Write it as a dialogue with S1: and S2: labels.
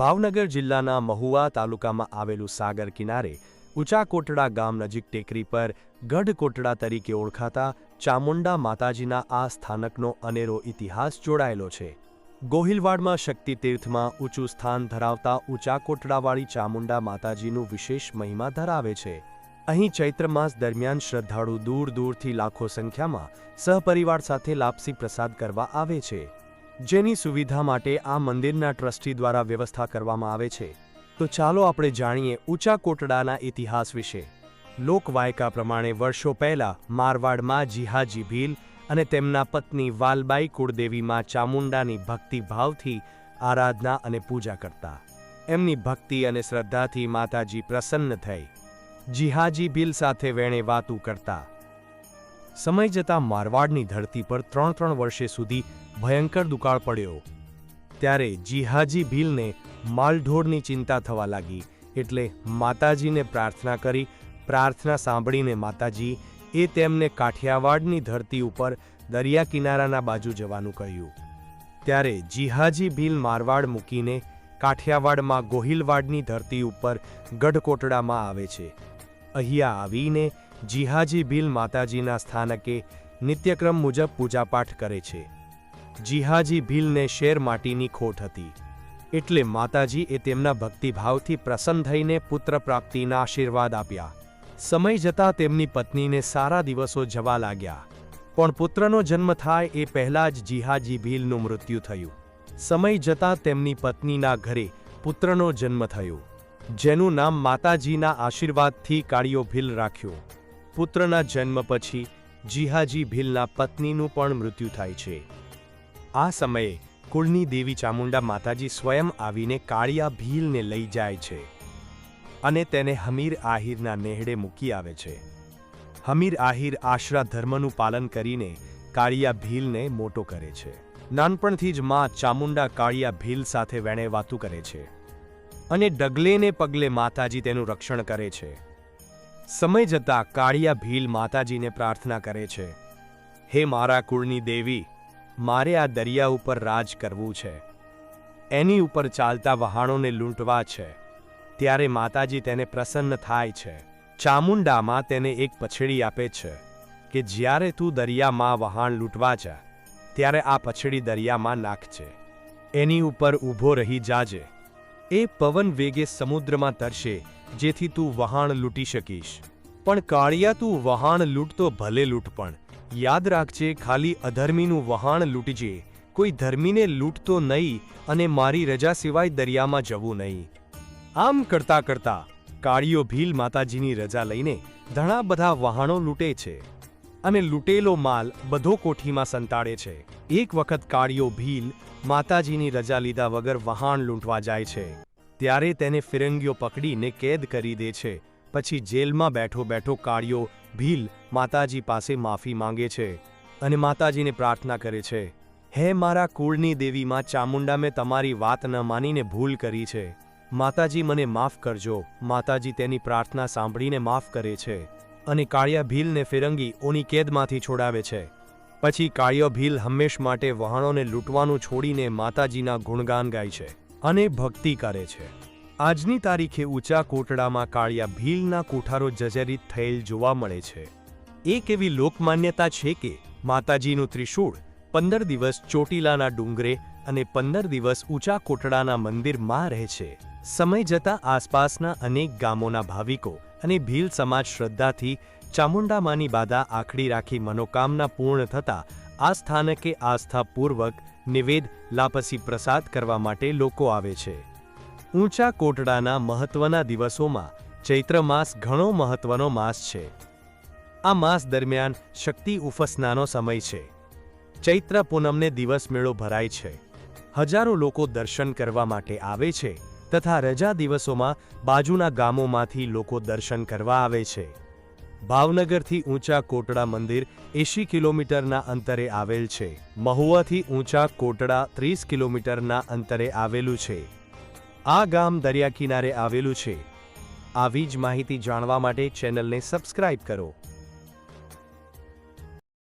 S1: ભાવનગર જિલ્લાના મહુવા તાલુકામાં આવેલું સાગર કિનારે ઊંચા કોટડા ગામ નજીક ટેકરી પર ગઢ કોટડા તરીકે ઓળખાતા ચામુંડા માતાજીના આ સ્થાનકનો અનેરો ઇતિહાસ જોડાયેલો છે. ગોહિલવાડમાં શક્તિતીર્થમાં ઊંચું સ્થાન ધરાવતા ઊંચા કોટડાવાળી ચામુંડા માતાજીનું વિશેષ મહિમા ધરાવે છે. અહીં ચૈત્ર માસ દરમિયાન શ્રદ્ધાળુ દૂર દૂરથી લાખો સંખ્યામાં સહપરિવાર સાથે લાપસી પ્રસાદ કરવા આવે છે. જેની સુવિધા માટે આ મંદિરના ટ્રસ્ટી દ્વારા વ્યવસ્થા કરવામાં આવે છે. તો ચાલો આપણે જાણીએ ઊંચા કોટડાના ઇતિહાસ વિશે. લોકવાયકા પ્રમાણે વર્ષો પહેલા મારવાડમાં જીહાજી ભીલ અને તેમના પત્ની વાલબાઈ કુળદેવીમાં ચામુંડાની ભક્તિભાવથી આરાધના અને પૂજા કરતા. એમની ભક્તિ અને શ્રદ્ધાથી માતાજી પ્રસન્ન થઈ. જીહાજી ભીલ સાથે વેણે વાતું કરતા. સમય જતાં મારવાડની ધરતી પર ત્રણ ત્રણ વર્ષે સુધી ભયંકર દુકાળ પડ્યો. ત્યારે જીહાજી ભીલને માલઢોરની ચિંતા થવા લાગી, એટલે માતાજીને પ્રાર્થના કરી, પ્રાર્થના સાંભળીને માતાજી એ તેમને કાઠિયાવાડની ધરતી ઉપર દરિયા કિનારાના બાજુ જવાનું કહ્યું. ત્યારે જીહાજી ભીલ મારવાડ મૂકીને કાઠિયાવાડમાં ગોહિલવાડની ધરતી ઉપર ગઢકોટડામાં આવે છે. અહીંયા આવીને જીહાજી ભીલ માતાજીના સ્થાનકે નિત્યક્રમ મુજબ પૂજાપાઠ કરે છે. જીહાજી ભીલને શેર માટીની ખોટ હતી. એટલે માતાજી એ તેમના ભક્તિભાવથી પ્રસન્ન થઈને પુત્ર પ્રાપ્તિના આશીર્વાદ આપ્યા. સમય જતાં તેમની પત્નીને સારા દિવસો જવા લાગ્યા. પણ પુત્રનો જન્મ થાય એ પહેલાં જ જીહાજી ભીલનું મૃત્યુ થયું. સમય જતાં તેમની પત્નીના ઘરે પુત્રનો જન્મ થયો. જેનું નામ માતાજીના આશીર્વાદથી કાળિયો ભીલ રાખ્યો. પુત્રના જન્મ પછી જીહાજી ભીલના પત્નીનું પણ મૃત્યુ થાય છે. આ સમયે કુળની દેવી ચામુંડા માતાજી સ્વયં આવીને કાળિયા ભીલને લઈ જાય છે અને તેને હમીર આહિરના નેહડે મૂકી આવે છે. હમીર આહિર આશરા ધર્મનું પાલન કરીને કાળિયા ભીલને મોટો કરે છે. નાનપણથી જ મા ચામુંડા કાળિયા ભીલ સાથે વેણે વાતું કરે છે અને ડગલેને પગલે માતાજી તેનું રક્ષણ કરે છે. સમય જતાં કાળિયા ભીલ માતાજીને પ્રાર્થના કરે છે, હે મારા કુળની દેવી, મારે આ દરિયા ઉપર રાજ કરવું છે. એની ઉપર ચાલતા વહાણોને લૂંટવા છે. ત્યારે માતાજી તેને પ્રસન્ન થાય છે. ચામુંડામાં તેને એક પછડી આપે છે કે જ્યારે તું દરિયામાં વહાણ લૂંટવા જા, ત્યારે આ પછડી દરિયામાં નાખજે. એની ઉપર ઊભો રહી જાજે. એ પવન વેગે સમુદ્રમાં તરશે, જેથી તું વહાણ લૂંટી શકીશ. પણ કાળિયા, તું વહાણ લૂંટતો ભલે લૂંટ પણ. યાદ રાખજે, ખાલી અધર્મીનું વહાણ લૂંટજે. કોઈ ધર્મીને લૂંટતો નહીં અને મારી રજા સિવાય દરિયામાં જવું નહીં. આમ કરતા કરતા કાળીઓ ભીલ માતાજીની રજા લઈને ઘણા બધા વહાણો લૂંટે છે. અને લૂંટેલો માલ બધો કોઠીમાં સંતાડે છે. એક વખત કાળિયો ભીલ માતાજીની રજા લીધા વગર વહાણ લૂંટવા જાય છે. ત્યારે તેને ફિરંગીઓ પકડીને કેદ કરી દે છે. પછી જેલમાં બેઠો બેઠો કાળિયો ભીલ માતાજી પાસે માફી માંગે છે અને માતાજીને પ્રાર્થના કરે છે, હે મારા કુળની દેવીમાં ચામુંડા મેં તમારી વાત ન માનીને ભૂલ કરી છે. માતાજી મને માફ કરજો. માતાજી તેની પ્રાર્થના સાંભળીને માફ કરે છે. અને કાળિયા ભીલને ફિરંગી ઓની કેદમાંથી છોડાવે છે. પછી કાળિયો ભીલ હંમેશ માટે વહાણોને લૂંટવાનું છોડીને માતાજીના ગુણગાન ગાય છે અને ભક્તિ કરે છે. આજની તારીખે ઊંચા કોટડામાં કાળિયા ભીલના કોઠારો જજરિત થયેલ જોવા મળે છે. એક એવી લોકમાન્યતા છે કે માતાજીનું ત્રિશૂળ પંદર દિવસ ચોટીલાના ડુંગરે અને પંદર દિવસ ઊંચા કોટડાના મંદિરમાં રહે છે. સમય જતાં આસપાસના અનેક ગામોના ભાવિકો અને ભીલ સમાજ શ્રદ્ધાથી ચામુંડામાની બાધા આખડી રાખી મનોકામના પૂર્ણ થતા આ સ્થાનકે આસ્થાપૂર્વક નિવેદ લાપસી પ્રસાદ કરવા માટે લોકો આવે છે. ઊંચા કોટડાના મહત્વના દિવસોમાં ચૈત્ર માસ ઘણો મહત્વનો માસ છે. આ માસ દરમિયાન શક્તિ ઉફસનાનો સમય છે. ચૈત્ર પૂનમને દિવસ મેળો ભરાય છે. હજારો લોકો દર્શન કરવા માટે આવે છે. તથા રજા દિવસોમાં બાજુના ગામોમાંથી લોકો દર્શન કરવા આવે છે. ભાવનગરથી ઊંચા કોટડા મંદિર એંશી કિલોમીટરના અંતરે આવેલ છે. મહુવાથી ઊંચા કોટડા ત્રીસ કિલોમીટરના અંતરે આવેલું છે. આ ગામ દરિયા કિનારે આવેલું છે. આવી જ માહિતી જાણવા માટે ચેનલને સબસ્ક્રાઇબ કરો.